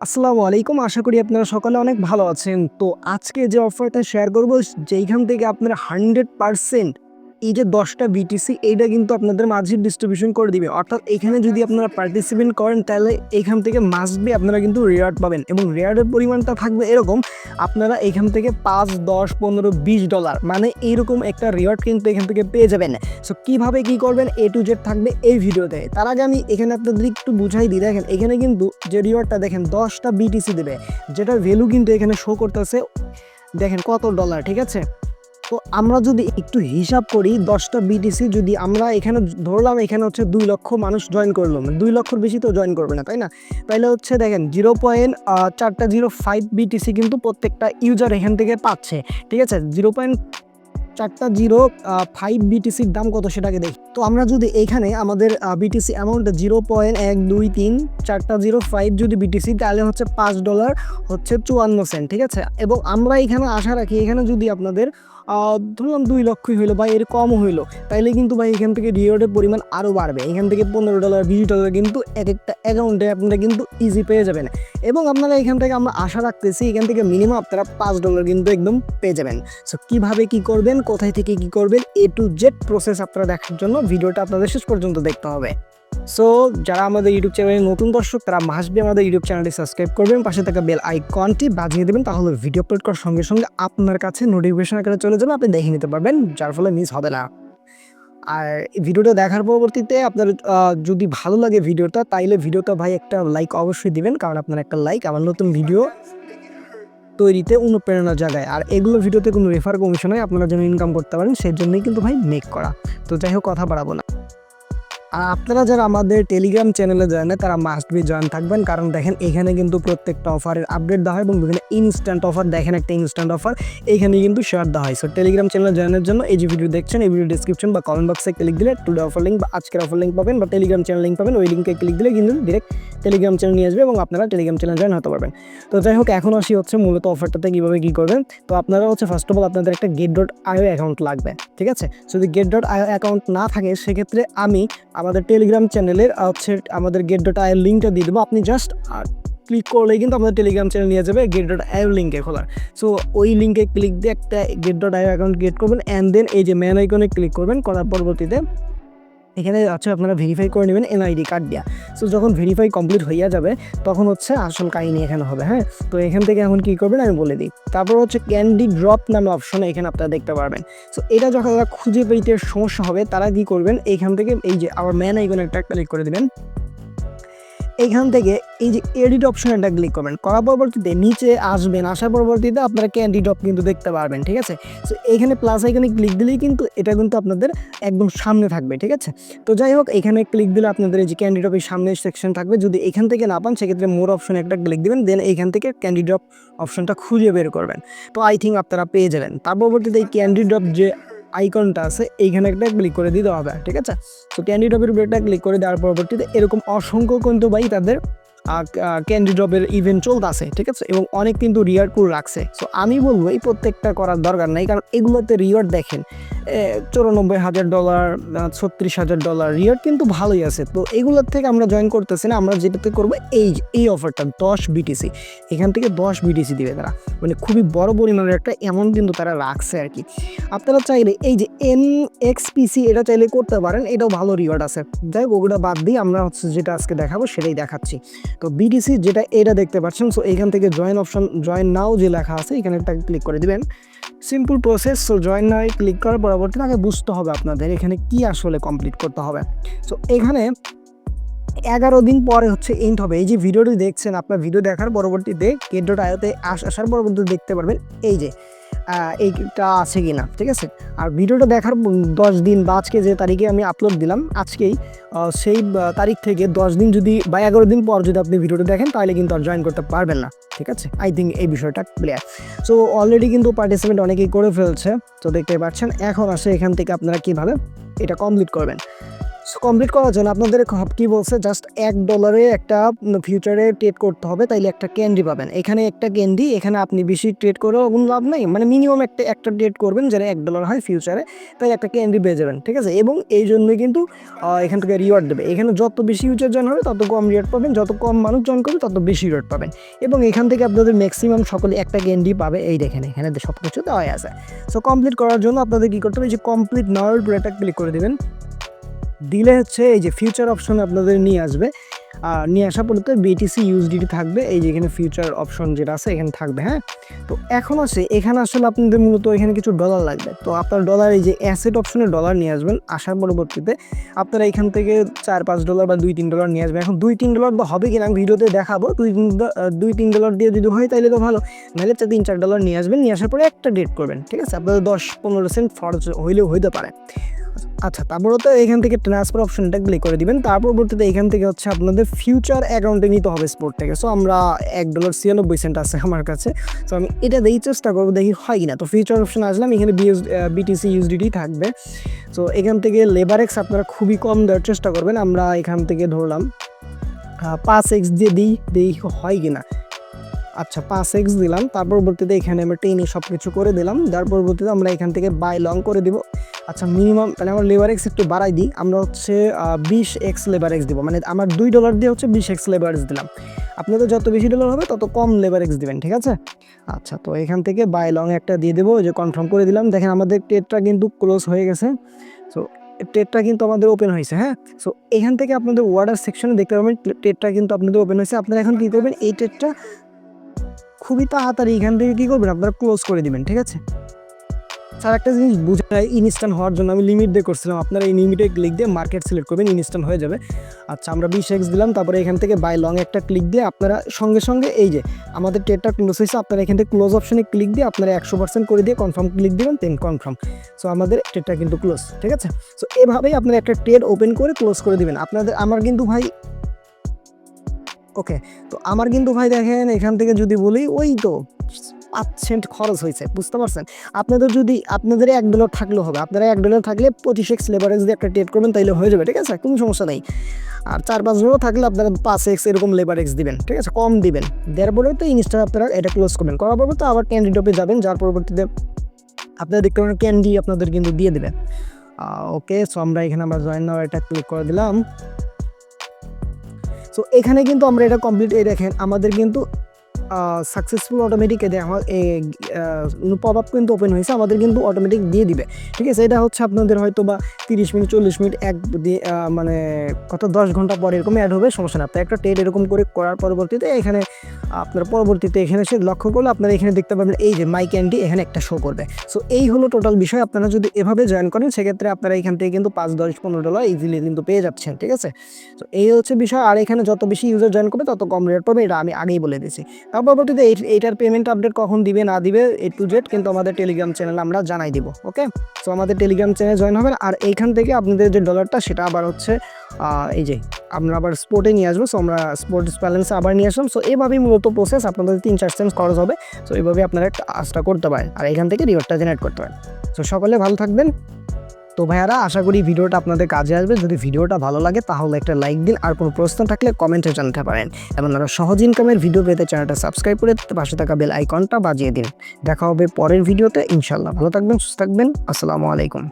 আসসালামু আলাইকুম। আশা করি আপনারা সকালে অনেক ভালো আছেন। তো আজকে যে অফারটা শেয়ার করব যেইখান থেকে আপনারা হান্ড্রেড পারসেন্ট এই যে দশটা বিটিসি এইটা কিন্তু আপনাদের মাঝে ডিস্ট্রিবিউশন করে দিবে। অর্থাৎ এখানে যদি আপনারা পার্টিসিপেট করেন, তাহলে এখান থেকে মাসবে আপনারা কিন্তু রেয়ার্ড পাবেন এবং রেয়ার্ডের পরিমাণটা থাকবে এরকম, আপনারা এখান থেকে পাঁচ, দশ, পনেরো, বিশ ডলার মানে এইরকম একটা রিওয়ার্ড কিন্তু এখান থেকে পেয়ে যাবেন। সো কীভাবে কী করবেন এ টু জেড থাকবে এই ভিডিওতে। তার আগে আমি এখানে আপনাদের একটু বুঝাই দিই, দেখেন, এখানে কিন্তু যে রিওয়ার্ডটা দেখেন, দশটা বিটিসি দেবে, যেটার ভ্যালু কিন্তু এখানে শো করতেছে, দেখেন, কত ডলার ঠিক আছে? তো আমরা যদি একটু হিসাব করি, দশটা বিটিসি যদি আমরা এখানে ধরলাম, এখানে হচ্ছে দুই লক্ষ মানুষ জয়েন করল মানে দুই লক্ষর বেশি তো জয়েন করবে না, তাই না? তাইলে হচ্ছে দেখেন জিরো পয়েন্ট চারটা জিরো ফাইভ বিটিসি কিন্তু প্রত্যেকটা ইউজার এখান থেকে পাচ্ছে, ঠিক আছে? জিরো পয়েন্ট চারটা জিরো ফাইভ বিটিসির দাম কত সেটাকে দেখি। তো আমরা যদি এখানে আমাদের বিটিসি অ্যামাউন্ট জিরো পয়েন্ট এক দুই তিন, চারটা জিরো ফাইভ যদি বিটিসি তাহলে হচ্ছে পাঁচ ডলার হচ্ছে চুয়ান্ন সেন্ট ঠিক আছে? এবং আমরা এখানে আশা রাখি, এখানে যদি আপনাদের ধরলাম দুই লক্ষই হইল বা এর কম হইল, তাইলে কিন্তু ভাই এখান থেকে রিওয়ার্ডের পরিমাণ আরও বাড়বে। এখান থেকে পনেরো ডলার বিশ ডলার কিন্তু এক একটা অ্যাকাউন্টে আপনারা কিন্তু ইজি পেয়ে যাবেন। এবং আপনারা এখান থেকে আমরা আশা রাখতেছি, এখান থেকে মিনিমাম আপনারা পাঁচ ডলার কিন্তু একদম পেয়ে যাবেন। সো কীভাবে কী করবেন? কোথায় থেকে কি করবেন এ টু জেড প্রসেস আপনারা দেখার জন্য ভিডিওটা আপনাদের শেষ পর্যন্ত দেখতে হবে। সো যারা আমাদের ইউটিউব চ্যানেলে নতুন দর্শক, তারা মাসবি আমাদের ইউটিউব চ্যানেলটি সাবস্ক্রাইব করবেন, পাশে থাকা বেল আইকনটি বাজিয়ে দেবেন, তাহলে ভিডিও আপলোড করার সঙ্গে সঙ্গে আপনার কাছে নোটিফিকেশন আকারে চলে যাবে, আপনি দেখে নিতে পারবেন, যার ফলে মিস হবে না। আর ভিডিওটা দেখার পরবর্তীতে আপনার যদি ভালো লাগে ভিডিওটা, তাইলে ভিডিওটা ভাই একটা লাইক অবশ্যই দিবেন, কারণ আপনার একটা লাইক আমার নতুন ভিডিও তৈরিতে অনুপ্রেরণা জাগায়। আর এগুলো ভিডিওতে কোনো রেফার কমিশনে আপনারা যেন ইনকাম করতে পারেন সেই জন্যই কিন্তু ভাই মেক করা। তো যাই হোক, কথা বাড়াবো না। আপনারা যারা আমাদের টেলিগ্রাম চ্যানেলে জয়েন তারা মাস্ট বি জয়েন থাকবেন। কারণ দেখেন, এখানে কিন্তু প্রত্যেকটা অফারের আপডেট দেওয়া হয় এবং বিভিন্ন ইনস্ট্যান্ট অফার দেখেন একটা ইনস্ট্যান্ট অফার এইখানে কিন্তু শেয়ার দেওয়া হয়। সো টেলিগ্রাম চ্যানেলে জয়েনের জন্য এই যে ভিডিও দেখছেন, এই ভিডিও ডিসক্রিপশন বা কমেন্ট বক্সে ক্লিক দিলে টুডে অফার লিঙ্ক বা আজকের অফার লিঙ্ক পাবেন বা টেলিগ্রাম চ্যানেল লিঙ্ক পাবেন, ওই লিঙ্কে ক্লিক দিলে কিন্তু ডিরেক্ট টেলিগ্রাম চ্যানেল নিয়ে আসবে এবং আপনারা টেলিগ্রাম চ্যানেল জয়েন হতে পারবেন। তো যাই হোক, এখন আসি হচ্ছে মূলত অফারটাতে কীভাবে কী করবেন। তো আপনারা হচ্ছে ফার্স্ট অফ অল আপনাদের একটা গেট ডট আইও অ্যাকাউন্ট লাগবে, ঠিক আছে? যদি গেট ডট আইও অ্যাকাউন্ট না থাকে, সেক্ষেত্রে আমি আমাদের টেলিগ্রাম চ্যানেলের হচ্ছে আমাদের গেট ডট আয়ের লিঙ্কটা দিয়ে দেবো। আপনি জাস্ট ক্লিক করলেই কিন্তু আমাদের টেলিগ্রাম চ্যানেল নিয়ে যাবে গেট ডট আইও লিঙ্কে খোলার। সো ওই লিঙ্কে ক্লিক দিয়ে একটা Gate dot IO account create করবেন অ্যান্ড দেন এই যে ম্যান আইকনে ক্লিক করবেন, করার পরবর্তীতে এখানে আছে আপনারা ভেরিফাই করে নেবেন এনআইডি কার্ড দিয়া। সো যখন ভেরিফাই কমপ্লিট হইয়া যাবে, তখন হচ্ছে আসল কাহিনী এখানে হবে হ্যাঁ? তো এখান থেকে এখন কী করবেন, আমি বলে দিই। তারপর হচ্ছে ক্যান্ডি ড্রপ নামে অপশন এখানে আপনারা দেখতে পারবেন। সো এটা যখন তারা খুঁজে পেতে সমস্যা হবে, তারা কি করবেন, এইখান থেকে এই যে আবার ম্যান আইকনে একটা ক্লিক করে দিবেন। এইখান থেকে এই যে এডিট অপশন একটা ক্লিক করবেন। করার পরবর্তীতে নিচে আসবেন, আসার পরবর্তীতে আপনারা ক্যান্ডি ড্রপ কিন্তু দেখতে পারবেন, ঠিক আছে? সো এইখানে প্লাস এখানে ক্লিক দিলেই কিন্তু এটা কিন্তু আপনাদের একদম সামনে থাকবে, ঠিক আছে? তো যাই হোক, এখানে ক্লিক দিলে আপনাদের এই যে ক্যান্ডি ড্রপের সামনে সেকশন থাকবে। যদি এখান থেকে না পান, সেক্ষেত্রে মোর অপশনে একটা ক্লিক দিবেন দেন এইখান থেকে ক্যান্ডি ড্রপ অপশনটা খুঁজে বের করবেন। তো আই থিঙ্ক আপনারা পেয়ে যাবেন। তার পরবর্তীতে এই ক্যান্ডি ড্রপ যে আইকনটা আছে, এইখানে একটা ক্লিক করে দিতে হবে ঠিক আছে? তো ক্যান্ডি ড্রপের উপরে একটা ক্লিক করে দেওয়ার পরবর্তীতে এরকম অসংখ্য কিন্তু ভাই তাদের ক্যান্ডি ড্রপের ইভেন্ট চলতেছে, ঠিক আছে? এবং অনেক কিন্তু রিওয়ার্ড করে রাখছে। সো আমি বলব এই প্রত্যেকটা করার দরকার নাই, কারণ এগুলোতে রিওয়ার্ড দেখেন। চৌরানব্বই হাজার ডলার ছত্রিশ হাজার ডলার রিওয়ার্ড কিন্তু ভালোই আছে। তো এগুলোর থেকে আমরা জয়েন করতেছি না, আমরা যেটাতে করব এই এই অফারটা দশ বিটিসি এখান থেকে দশ বিটিসি দিবে তারা। মানে খুবই বড় পরিমাণের একটা অ্যামাউন্ট কিন্তু তারা রাখছে আর কি। আপনারা চাইলে এই যে এন এক্সপিসি এটা চাইলে করতে পারেন, এটাও ভালো রিওয়ার্ড আছে। যাই হোক, ওগুলো বাদ দিয়ে আমরা হচ্ছে যেটা আজকে দেখাবো, সেটাই দেখাচ্ছি। তো বিটিসি যেটা, এটা দেখতে পাচ্ছেন সো এখান থেকে জয়েন অপশন জয়েন নাও যে লেখা আছে, এখানে একটা ক্লিক করে দিবেন। Simple process so join now click করার পরবর্তীতে আগে বুঝতে হবে আপনাদের এখানে কি আসলে কমপ্লিট করতে হবে। সো এখানে এগারো দিন পরে হচ্ছে এন্ড হবে। এই যে ভিডিওটি দেখছেন, আপনার ভিডিও দেখার পরবর্তীতে কেডোট আয়তে আসার পরবর্তীতে দেখতে পারবেন। এই যে এইটা আছে কি না ঠিক আছে? আর ভিডিওটা দেখার দশ দিন বা আজকে যে তারিখে আমি আপলোড দিলাম, আজকেই সেই তারিখ থেকে দশ দিন যদি বা এগারো দিন পর যদি আপনি ভিডিওটা দেখেন, তাহলে কিন্তু আর জয়েন করতে পারবেন না, ঠিক আছে? আই থিঙ্ক এই বিষয়টা ক্লিয়ার সো অলরেডি কিন্তু পার্টিসিপেন্ট অনেকেই করে ফেলছে, তো দেখতে পাচ্ছেন, এখন আসে এখান থেকে আপনারা কীভাবে এটা কমপ্লিট করবেন। কমপ্লিট করার জন্য আপনাদের কি বলছে? জাস্ট এক ডলারে একটা ফিউচারে ট্রেড করতে হবে, তাইলে একটা ক্যান্ডি পাবেন। এখানে একটা ক্যান্ডি এখানে আপনি বেশি ট্রেড করেও কোনো লাভ নেই মানে মিনিমাম একটা একটা ট্রেড করবেন যেটা এক ডলার হয় ফিউচারে তাই একটা ক্যান্ডি পেয়ে যাবেন, ঠিক আছে? এবং এই জন্যই কিন্তু এখান থেকে রিওয়ার্ড দেবে। এখানে যত বেশি ইউজার জয়েন হবে, তত কম রিওয়ার্ড পাবেন, যত কম মানুষ জয়েন করবে, তত বেশি রিওয়ার্ড পাবেন। এবং এখান থেকে আপনাদের ম্যাক্সিমাম সকলে একটা ক্যান্ডি পাবে, এই দেখেন, এখানে সব কিছু দেওয়া আছে। সো কমপ্লিট করার জন্য আপনাদের কী করতে হবে যে কমপ্লিট নাওয়ার উপরে একটা ক্লিক করে দেবেন। দিলে হচ্ছে এই যে ফিউচার অপশন আপনাদের নিয়ে আসবে। আর নিয়ে আসা পড়তে বিটিসি ইউএসডিটি থাকবে, এই যে এখানে ফিউচার অপশন যেটা আছে এখানে থাকবে হ্যাঁ? তো এখন আছে এখানে আসলে আপনাদের মূলত এখানে কিছু ডলার লাগবে। তো আপনার ডলার এই যে অ্যাসেট অপশনে ডলার নিয়ে আসবেন, আসার পরবর্তীতে আপনারা এখান থেকে চার পাঁচ ডলার বা দুই তিন ডলার নিয়ে আসবেন। এখন দুই তিন ডলার বা হবে কিনা আমি ভিডিওতে দেখাবো। দুই তিন দুই তিন ডলার দিয়ে যদি হয় তাহলে তো ভালো। নাহলে তিন চার ডলার নিয়ে আসবেন, নিয়ে আসার পরে একটা ডেট করবেন, ঠিক আছে? আপনাদের দশ পনেরো সেন্ট খরচ হইলেও হইতে পারে। আচ্ছা তারপরে তো এখান থেকে ট্রান্সফার অপশনটা ক্লিক করে দিবেন। তার পরবর্তীতে এখান থেকে হচ্ছে আপনাদের ফিউচার অ্যাকাউন্টে নিতে হবে স্পোর্ট থেকে। সো আমরা এক ডলার ছিয়ানব্বই সেন্ট আছে আমার কাছে। সো আমি এটা দিয়েই চেষ্টা করব, দেখি হয় কিনা। তো ফিউচার অপশন আসলাম এখানে বিএস বিটিসি ইউএসডিটি থাকবে। সো এখান থেকে লেবার এক্স আপনারা খুবই কম দেওয়ার চেষ্টা করবেন। আমরা এখান থেকে ধরলাম পাঁচ এক্স দিয়ে দিই, দেখি হয় কিনা। আচ্ছা পাঁচ এক্স দিলাম। তার পরবর্তীতে এখানে আমরা টেনে সব কিছু করে দিলাম। তার পরবর্তীতে আমরা এখান থেকে বাই লং করে দিব। আচ্ছা মিনিমাম তাহলে আমার লেবার এক্স একটু বাড়াই দিই। আমরা হচ্ছে বিশ এক্স লেবার এক্স দিব। মানে আমার দুই ডলার দিয়ে হচ্ছে বিশ এক্স লেবার এক্স দিলাম। আপনাদের যত বেশি ডলার হবে, তত কম লেবার এক্স দিবেন, ঠিক আছে? আচ্ছা তো এখান থেকে বাই লং একটা দিয়ে দেবো যে কনফার্ম করে দিলাম। দেখেন, আমাদের টেটটা কিন্তু ক্লোজ হয়ে গেছে। সো টেটটা কিন্তু আমাদের ওপেন হয়েছে হ্যাঁ? সো এখান থেকে আপনাদের ওয়ার্ডার সেকশনে দেখতে পাবেন টেটটা কিন্তু আপনাদের ওপেন হয়েছে। আপনারা এখন কী করবেন, এই টেটটা খুবই তাড়াতাড়ি এখান থেকে কী করবেন, আপনারা ক্লোজ করে দিবেন, ঠিক আছে? স্যার, একটা জিনিস বুঝাই ইনস্ট্যান্ট হওয়ার জন্য আমি লিমিট দিয়ে করছিলাম। আপনারা এই লিমিটে ক্লিক দিয়ে মার্কেট সিলেক্ট করবেন ইনস্ট্যান্ট হয়ে যাবে। আচ্ছা আমরা বিশ এক্স দিলাম, তারপরে এখান থেকে বাই লং একটা ক্লিক দিয়ে আপনারা সঙ্গে সঙ্গে এই যে আমাদের ট্রেডটা ক্লোজ হয়েছে, আপনারা এখান থেকে ক্লোজ অপশনে ক্লিক দিয়ে আপনারা একশো পার্সেন্ট করে দিয়ে কনফার্ম ক্লিক দিবেন দেন কনফার্ম সো আমাদের ট্রেডটা কিন্তু ক্লোজ ঠিক আছে? সো এভাবেই আপনারা একটা ট্রেড ওপেন করে ক্লোজ করে দিবেন। আপনাদের, আমার কিন্তু ভাই ওকে তো আমার কিন্তু ভাই দেখেন, এখান থেকে যদি বলি, ওই তো পাঁচ খরচ হয়েছে, বুঝতে পারছেন? আপনাদের যদি, আপনাদের এক ডলার থাকলেও হবে, আপনারা এক ডলার থাকলে পঁচিশ এক্স লেবারেজ দিয়ে একটা ট্রেড করবেন, তাইলে হয়ে যাবে, ঠিক আছে? কোনো সমস্যা নেই। আর চার পাঁচ ডলার থাকলে আপনারা পাঁচ এক্স এরকম লেবার এক্স দিবেন, ঠিক আছে? কম দিবেন। দেওয়ার পরে তো ইনস্টা আপনারা এটা ক্লোজ করবেন। করার পর তো আবার ক্যান্ডি টপে যাবেন, যার পরবর্তীতে আপনারা দেখতে পাবেন ক্যান্ডি আপনাদের কিন্তু দিয়ে দেবেন। ওকে সো আমরা এখানে আমরা জয়েন নাও এটা ক্লিক করে দিলাম। সো এখানে কিন্তু আমরা এটা কমপ্লিট এই দেখেন, আমাদের কিন্তু সাকসেসফুল অটোমেটিক এদের আমার পপ আপ কিন্তু ওপেন হয়েছে, আমাদের কিন্তু অটোমেটিক দিয়ে দিবে। ঠিক আছে? এটা হচ্ছে আপনাদের হয়তো বা তিরিশ মিনিট, চল্লিশ মিনিট, এক মানে কত, দশ ঘণ্টা পরে এরকম অ্যাড হবে, সমস্যা না। আপনার একটা টেট এরকম করে করার পরবর্তীতে এখানে আপনার পরবর্তীতে এখানে সে লক্ষ্য করলে আপনারা এখানে দেখতে পাবেন, এই যে মাই ক্যান্ডি এখানে একটা শো করবে। সো এই হলো টোটাল বিষয়। আপনারা যদি এভাবে জয়েন করেন, সেক্ষেত্রে আপনারা এখান থেকে কিন্তু পাঁচ, দশ, পনেরো ডলার ইজিলি কিন্তু পেয়ে যাচ্ছেন, ঠিক আছে? তো এই হচ্ছে বিষয়। আর এখানে যত বেশি ইউজার জয়েন করবে, তত কম রেট পাবে, এটা আমি আগেই বলে দিয়েছি। তার পরবর্তীতে এই- এইটার পেমেন্ট আপডেট কখন দিবে, না দিবে এ টু জেড কিন্তু আমাদের টেলিগ্রাম চ্যানেলে আমরা জানাই দিব ওকে সো আমাদের টেলিগ্রাম চ্যানেল জয়েন হবেন, আর এইখান থেকে আপনাদের যে ডলারটা সেটা আবার হচ্ছে এই যে, আমরা আবার স্পোর্টে নিয়ে আসব সো আমরা স্পোর্টস ব্যালেন্সে আবার নিয়ে আসলাম সো এভাবেই মূলত প্রসেস আপনাদের তিন চার সেন্স খরচ হবে সো এইভাবে আপনারা একটা কাজটা করতে পারেন, আর এখান থেকে রিওয়ার্ডটা জেনারেট করতে পারেন। সো সকলে ভালো থাকবেন। তো ভাইয়ারা, আশা করি ভিডিওটা আপনাদের কাজে আসবে। যদি ভিডিওটা ভালো লাগে, তাহলে একটা লাইক দিন। আর কোনো প্রশ্ন থাকলে কমেন্টে জানাতে পারেন। এবং আরও সহজ ইনকামের ভিডিও পেতে চ্যানেলটা সাবস্ক্রাইব করে পাশে থাকা বেল আইকনটা বাজিয়ে দিন। দেখা হবে পরের ভিডিওতে ইনশাল্লাহ ভালো থাকবেন, সুস্থ থাকবেন। আসসালামু আলাইকুম।